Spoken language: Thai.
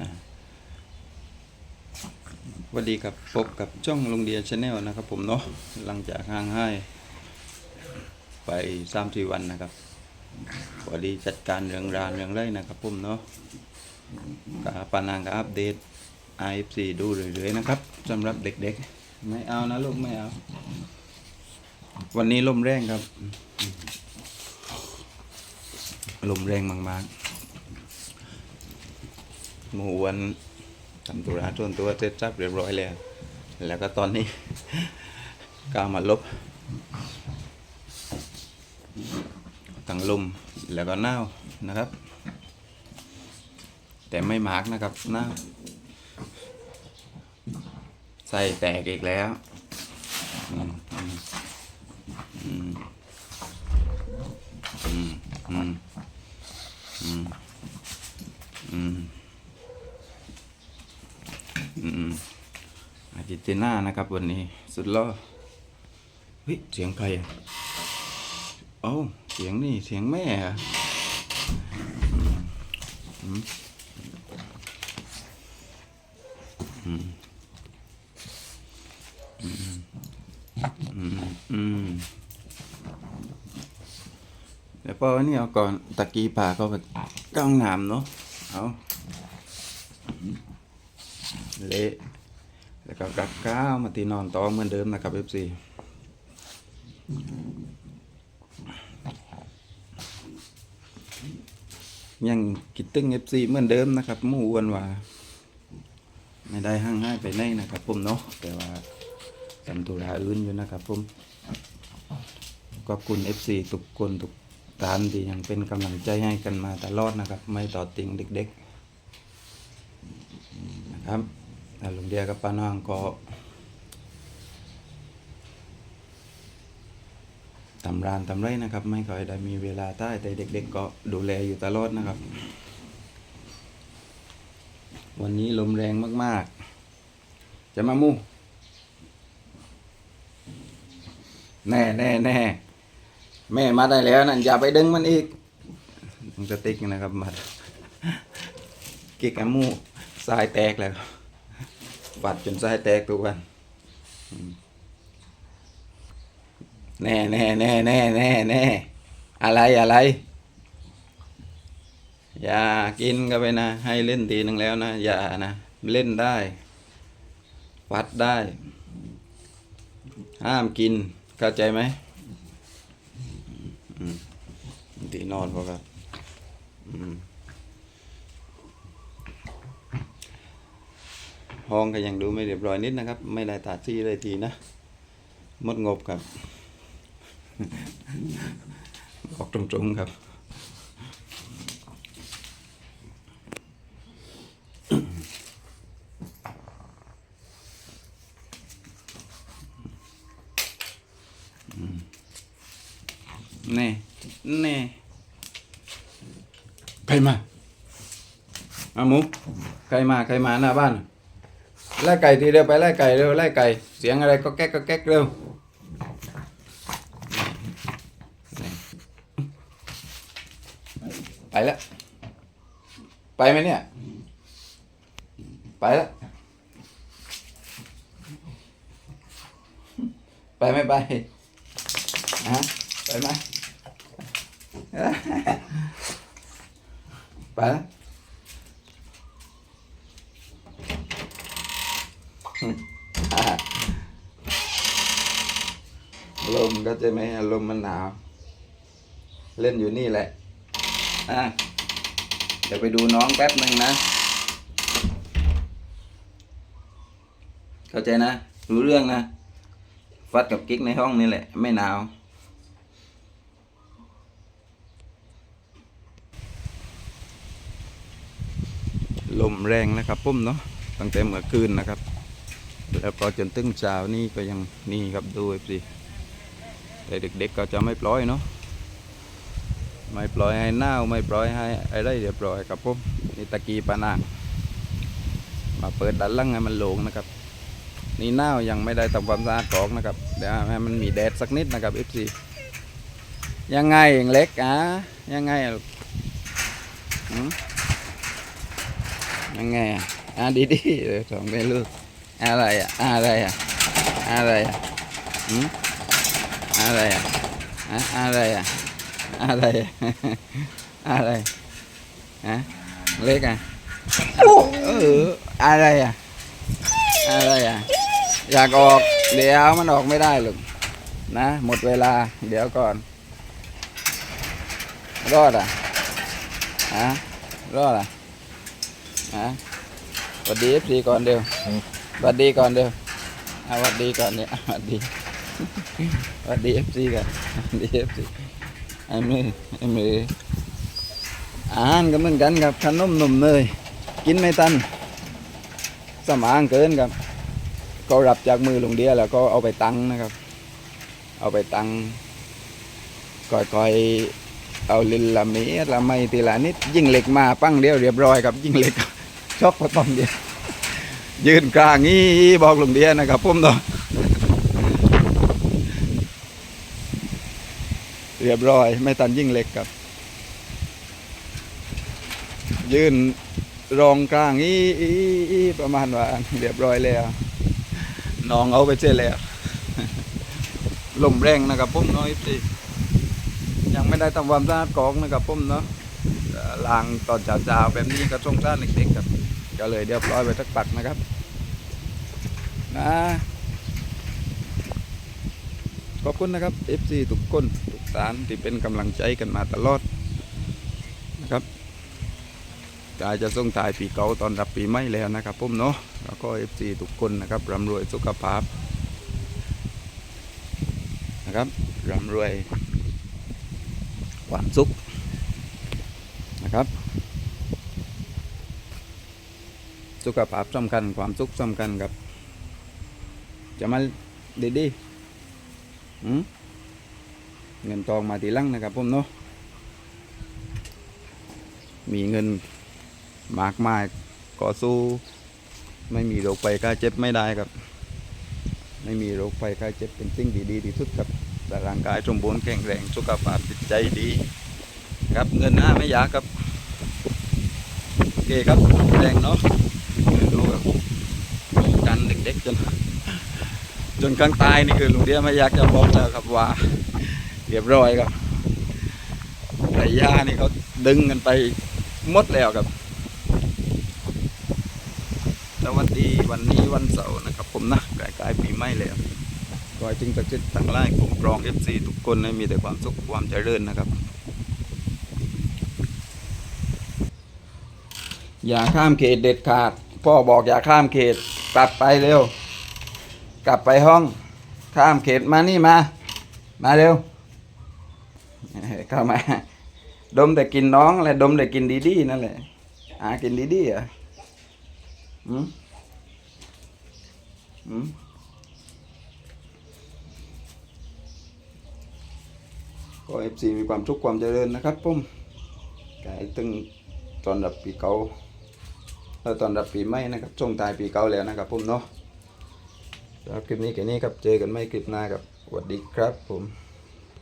นะสวัสดีครับพบกับช่องลงเดียชาแนลนะครับผมเนาะหลังจากห่างหายไปสามสี่วันนะครับพอดีจัดการเรื่องรานเรื่องไรนะครับผมเนาะกับปานางกับอัปเดต IFC ดูเรื่อยๆนะครับสำหรับเด็กๆ ไม่เอานะลูกไม่เอา วันนี้ลมแรงครับ ลมแรงมากๆ หมูวันทำตุระส่วนตัวเสร็จสับเรียบร้อยแล้ว แล้วก็ตอนนี้กามาลบตั้งลมแล้วก็หนาวนะครับ แต่ไม่มากนะครับหนาใส่แตกอีกแล้ว อาทิตย์หน้านะครับ วันนี้สุดล่อเฮ้ยเสียงใครอะเอ้าเสียงนี่เสียงแม่อะอืมอืมอืมอืมอืมแล้วพอวันนี้เอาก่อนตะกี้ป่าก็ไปก้องน้ำเนาะเอาเละ แล้วก็กลับก้าวมาตีนอนต่อเหมือนเดิมนะครับเอฟซียังคิดตึงเอฟซีเหมือนเดิมนะครับมู่อ้วนว่า ไม่ได้ห่างหายไปไหนนะครับผมเนาะแต่ว่าทำธุระอื่นอยู่นะครับผมขอบคุณ FC ทุกคนทุกท่านที่ยังเป็นกำลังใจให้กันมาตลอดนะครับ ไม่ต่อติงเด็กๆนะครับ แต่ลุงเดียกับป้าน้องก็ทำร้านทำไรนะครับ ไม่ค่อยได้มีเวลาใต้แต่เด็กๆก็ดูแลอยู่ตลอดนะครับ วันนี้ลมแรงมากๆ จะมามู่แน่แน่แน่แม่มาได้แล้วนั่นอย่าไปดึงมันอีกดึงสติ๊กนะครับมัดกิกแอมมูทรายแตกแล้ว ปัดจนทรายแตกทุกวันแน่แน่แน่แน่แน่แน่อะไรอะไร อย่ากินก็ไปนะ ให้เล่นทีนึงแล้วนะ อย่านะ เล่นได้วัดได้ ห้ามกิน เข้าใจไหมอืมตีนอนพอครับ อืม ห้องก็ยังดูไม่เรียบร้อยนิดนะครับ ไม่ได้ตัดที่เลยทีนะหมดงบครับบอกตรงๆครับแน่แน่ใครมาอาหมูใครมา ใครมาหน้าบ้าน ไล่ไก่ทีเดียวไปไล่ไก่เร็วไล่ไก่ เสียงอะไรก็แก๊กก็แก๊กเร็วไปแล้ว ไปไหมเนี่ย ไปแล้ว ไปไม่ไปฮะไปไหมไปแล้ว ลมก็จะไหมลมมันหนาว เล่นอยู่นี่แหละ อะ เดี๋ยวไปดูน้องแป๊บหนึ่งนะ เข้าใจนะ รู้เรื่องนะ ฟัดกับกิ๊กในห้องนี่แหละ ไม่หนาว ลมแรงนะครับปุ้มเนาะตั้งแต่เมื่อคืนนะครับ แล้วก็จนตึงเช้านี่ก็ยังนี่ครับดูสิแต่เด็กๆก็จะไม่ปล่อยเนาะไม่ปล่อยให้หนาวไม่ปล่อยให้อะไรเรียบร้อยครับปุ้มนี่ตะกี้ปานางมาเปิดด้านล่างให้มันโล่งนะครับ นี่หนาวยังไม่ได้ทำความสะอาดกอกนะครับเดี๋ยวให้มันมีแดดสักนิดนะครับ FC ยังไงเองเล็กอะยังไงยังไงอะดีดีๆเลยสองแม่ลูก อะไรอะอะไรอะอะไรอะหืมอะไรอะอะอะไรอะอะไรอะไรฮะเล็กอะเอออะไรอะอะไรอะอยากออกเดี๋ยวมันออกไม่ได้หรอกนะหมดเวลาเดี๋ยวก่อน รอดอะฮะรอดอะฮะสวัสดีเอฟซีก่อนเดียว วัสดีก่อนเดียวอะสวัสดีก่อนเนี่ยสวัสดีสวัสดีเอฟซีกันวัสดีเอฟซีไอ้มือไอ้มืออาหารก็เหมือนกันครับขนมนมเนยกินไม่ทันสมางเกินครับก็รับจากมือลุงเดียแล้วก็เอาไปตังนะครับ เอาไปตังค่อยๆเอาลินละเมีละไม่ทีละนิดยิ่งเหล็กมาปั้งเดียวเรียบร้อยครับ ยิ่งเหล็กช็อกพอต้องเดียว ยืนกลางงี้บอกลุงเดียนะครับผมเนาะเรียบร้อย ไม่ตันยิ่งเล็กครับ ยืนรองกลางอีอีประมาณว่าเรียบร้อยแล้วน้องเอาไปเสร็จแล้วลมแรงนะครับผมน้อยสิยังไม่ได้ทำความสะอาดกองนะครับผมเนาะล้างตอนเช้าๆแบบนี้ก็สงสารเด็กๆครับ ก็เลยเรียบร้อยไปทักปักนะครับนะขอบคุณนะครับ FC ทุกคนทุกสารที่เป็นกำลังใจกันมาตลอดนะครับกายจะส่งถ่ายปีเก่าตอนรับปีใหม่แล้วนะครับผมเนาะแล้วก็ FC ทุกคนนะครับร่ำรวยสุขภาพนะครับร่ำรวยความสุขนะครับ สุขภาพสำคัญความสุขสำคัญครับ จะมาดีๆอืมเงินทองมาทีลังนะครับผมเนาะมีเงินมากมายก็สู้ ไม่มีโรคภัยไข้เจ็บไม่ได้ครับ ไม่มีโรคภัยไข้เจ็บเป็นสิ่งดีๆที่สุดครับแต่ร่างกายสมบูรณ์แข็งแรงสุขภาพจิตใจดี ครับเงินหน้าไม่ยากครับ โอเคครับแรงเนาะ ดูครับกันเด็กๆจนจนกลางตายนี่คือลุงเดียไม่อยากจะบอกแล้วครับว่าเรียบร้อยครับไก่ย่านี่เขาดึงกันไปหมดแล้วครับสวัสดีวันนี้วันเสาร์นะครับ ผมนะใกล้ๆปีใหม่แล้วขอให้จึงตักจิตทั้งไล่คุ้มครองเอฟซีทุกคนให้มีแต่ความสุขความเจริญนะครับ อย่าข้ามเขตเด็ดขาด พ่อบอกอย่าข้ามเขต กลับไปเร็ว กลับไปห้อง ข้ามเขตมานี่มา มาเร็วเข้ามา ดมแต่กินน้องและดมแต่กินดีๆนั่นแหละหากินดีๆเหรอะอืมอืมก็เอฟซีมีความสุขความเจริญนะครับผมกายตึงตอนรับปีเก่า แล้วตอนรับปีใหม่นะครับช่วงตายปีเก่าแล้วนะครับผมเนาะสำหรับคลิปนี้แค่นี้ครับเจอกันไม่คลิปหน้าครับสวัสดีครับผม